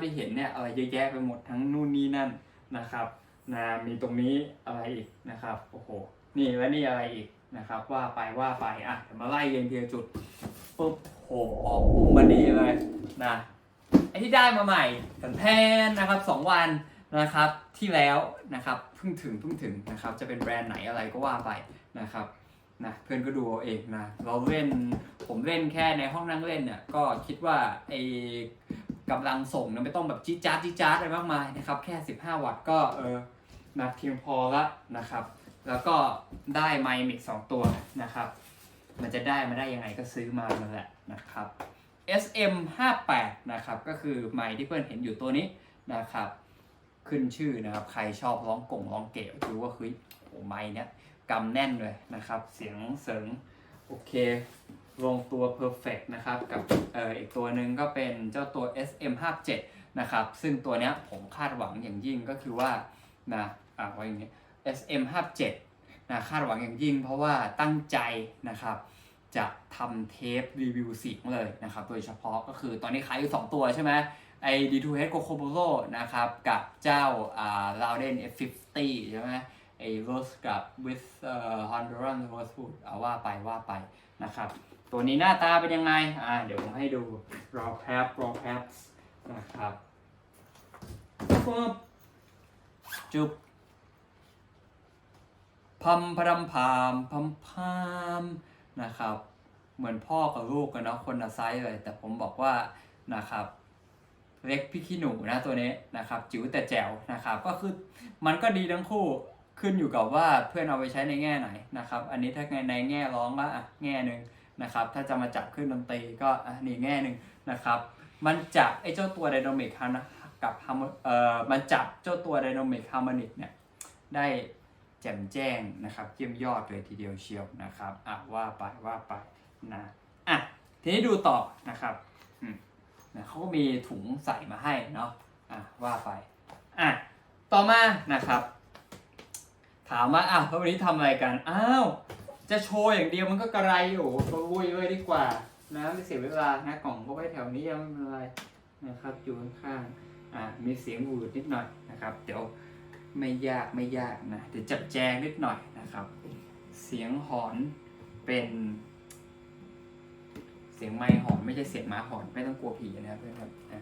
ได้เห็นเนี่ยอะไรเยอะแยะไปหมดทั้งนู่นนี่นั่นนะครับนะมีตรงนี้อะไรอีกนะครับโอ้โหนี่และนี่อะไรอีกนะครับ ว่าไปว่าไปอะเดี๋ยวมาไล่เรียงทีละจุดปุ๊บโหออกปุ๊บมานี่เลยนะไอที่ได้มาใหม่สันแทนนะครับสองวันนะครับที่แล้วนะครับเพิ่งถึงเพิ่งถึงนะครับจะเป็นแบรนด์ไหนอะไรก็ว่าไปนะครับนะเพื่อนก็ดูเอาเองนะเราเล่นผมเล่นแค่ในห้องนั่งเล่นเนี่ยก็คิดว่าไอ กำลังส่งนี่ยไม่ต้องแบบจี๊ดจ๊าดจี๊ดจ๊าดอะไรมากมายนะครับแค่ 15 วัตต์ก็เออนะเพียงพอละนะครับ แล้วก็ได้ไมค์มิกสองตัวนะครับ มันจะได้มาได้ยังไงก็ซื้อมานั่นแหละนะครับ SM 58 นะครับก็คือไมค์ที่เพื่อนเห็นอยู่ตัวนี้นะครับขึ้นชื่อนะครับใครชอบร้องกงร้องเก๋ดูว่าคือโอ้ไมค์เนี้ยกำแน่นเลยนะครับ เสียงเสริงโอเค ลงตัว perfect นะครับกับเอ่ออีกตัวหนึ่งก็เป็นเจ้าตัว SM 57 นะครับซึ่งตัวเนี้ยผมคาดหวังอย่างยิ่งก็คือว่านะอ่าว่าอย่างนี้ SM 57 นะคาดหวังอย่างยิ่งเพราะว่าตั้งใจนะครับจะทำเทปรีวิวเสียงเลยนะครับโดยเฉพาะก็คือตอนนี้ขายอยู่2ตัวใช่ไหมไอ้ D2H Coco b o z o นะครับกับเจ้าอ่า Louden F50 ใช่ไหมไอ้ Rose กับ with เอ่อ Honduran Rosewood เอาว่าไปว่าไปนะครับ ตัวนี้หน้าตาเป็นยังไง อ่า เดี๋ยวผมให้ดูรอแป๊บรอแป๊บนะครับปุ๊บจุบพัมพะดำพามพัมพามนะครับ เหมือนพ่อกับลูกกันเนาะคนละไซส์เลย แต่ผมบอกว่านะครับ เล็กพี่ขี้หนูนะตัวนี้นะครับ จิ๋วแต่แจ๋วนะครับ ก็คือมันก็ดีทั้งคู่ขึ้นอยู่กับว่าเพื่อนเอาไปใช้ในแง่ไหนนะครับ อันนี้ถ้าในแง่ร้องก็อะแง่หนึ่ง นะครับ ถ้าจะมาจับขึ้นดนตรีก็นี่แง่หนึ่งนะครับ มันจับไอ้เจ้าตัวไดนามิกฮานะกับฮาร์มเอ่อมันจับเจ้าตัวไดนามิกฮาร์โมนิกเนี่ยได้แจ่มแจ้งนะครับเยี่ยมยอดเลยทีเดียวเชียวนะครับอะว่าไปว่าไปนะอะทีนี้ดูต่อนะครับอืมนะเขาก็มีถุงใส่มาให้เนาะอะว่าไปอะต่อมานะครับ ถามว่าอ้าววันนี้ทำอะไรกันอ้าว จะโชว์อย่างเดียวมันก็กระไรอยู่ก็วุ้ยเลยดีกว่านะไม่เสียเวลานะกล่องก็ไว้แถวนี้ยังไม่เป็นไรนะครับอยู่ข้างๆอะมีเสียงหวืดนิดหน่อยนะครับ เดี๋ยวไม่ยากไม่ยากนะเดี๋ยวจับแจงนิดหน่อยนะครับ เสียงหอนเป็น เสียงไม้หอนไม่ใช่เสียงม้าหอนไม่ต้องกลัวผีนะครับเพื่อนครับอ่า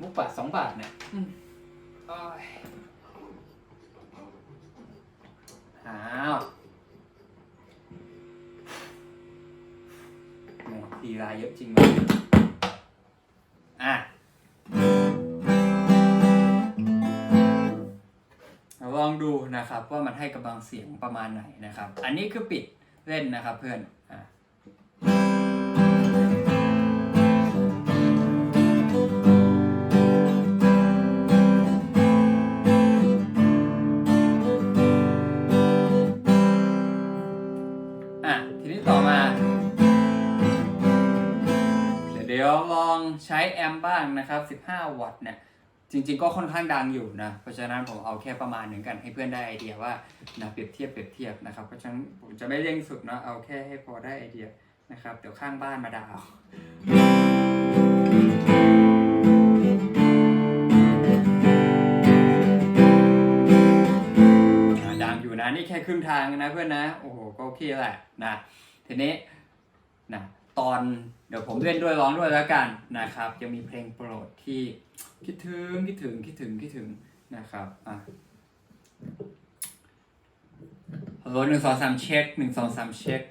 มุกบาทสองบาทเนี่ยอืมโอ้ยอ้าวแหมที ลาเยอะจริงไหมอะลองดูนะครับว่ามันให้กำลังเสียงประมาณไหนนะครับ อันนี้คือปิดเล่นนะครับเพื่อน ลองใช้แอมบ้างนะครับ 15 วัตต์เนี่ยจริงๆก็ค่อนข้างดังอยู่นะ เพราะฉะนั้นผมเอาแค่ประมาณหนึ่งกันให้เพื่อนได้ไอเดียว่านะเปรียบเทียบเปรียบเทียบนะครับ เพราะฉะนั้นผมจะไม่เร่งสุดนะเอาแค่ให้พอได้ไอเดียนะครับ เดี๋ยวข้างบ้านมาด่าเอาดังอยู่นะนี่แค่ครึ่งทางนะเพื่อนนะ โอ้โหก็โอเคแหละนะทีนี้นะ ตอนเดี๋ยวผมเล่นด้วยร้องด้วยแล้วกันนะครับยังมีเพลงโปรดที่คิดถึงคิดถึงคิดถึงคิดถึงนะครับอะฮัลโหลหนึ่งสองสามเช็คหนึ่งสองสามเช็ค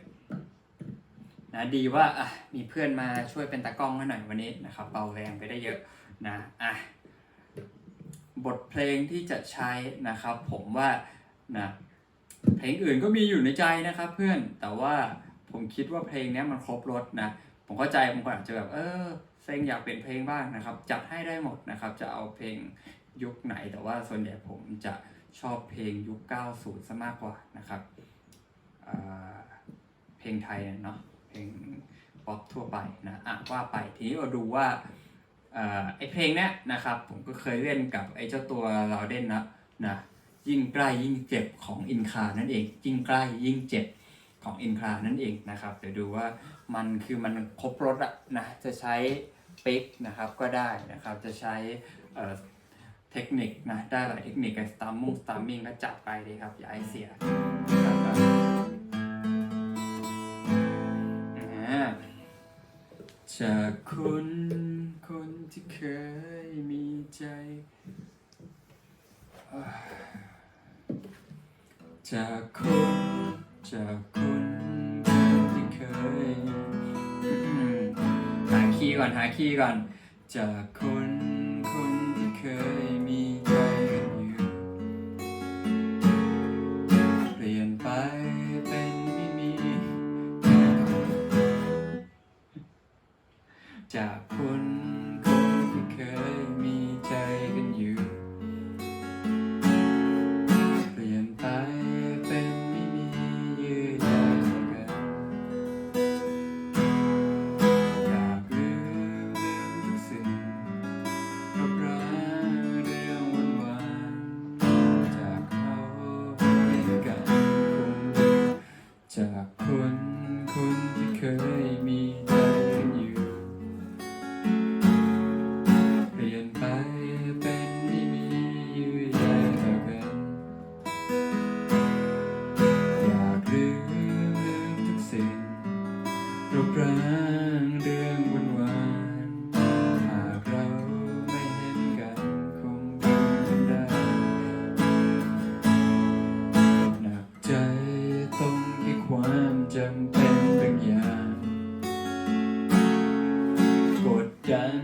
นะดีว่าอะมีเพื่อนมาช่วยเป็นตากล้องให้หน่อยวันนี้นะครับเบาแรงไปได้เยอะนะอะบทเพลงที่จะใช้นะครับ ผมว่านะเพลงอื่นก็มีอยู่ในใจนะครับ เพื่อนแต่ว่า ผมคิดว่าเพลงนี้มันครบรถนะผมเข้าใจผมก็อาจจะแบบเออเซ็งอยากเป็นเพลงบ้างนะครับ จัดให้ได้หมดนะครับ จะเอาเพลงยุคไหนแต่ว่าส่วนใหญ่ผมจะชอบเพลงยุค 90 ซะมากกว่านะครับเพลงไทยเนาะเพลงป๊อปทั่วไปนะอะว่าไปทีนี้เราดูว่าออไอเพลงเนี้ยนะครับ ผมก็เคยเล่นกับไอเจ้าตัวเราเด่นนะนะยิ่งใกล้ยิ่งเจ็บของอินคานั่นเองยิ่งใกล้ยิ่งเจ็บ ของอินคานั่นเองนะครับ เดี๋ยวดูว่ามันคือมันครบรถอะนะ จะใช้เปิกนะครับก็ได้นะครับ จะใช้เทคนิคนะได้หลายเทคนิคกับสตาร์มุ่งสตาร์มิงก็จับไปเลยครับ อย่าให้เสียนะครับอ่าจากคุณคนที่เคยมีใจ จากคุณจากคุณ ก่อนหาคีย์ก่อน จากคนคนที่เคยมีใจกันอยู่เปลี่ยนไปเป็นไม่มีจาก จากคนคนที่เคย เป็นบางอย่างกดดัน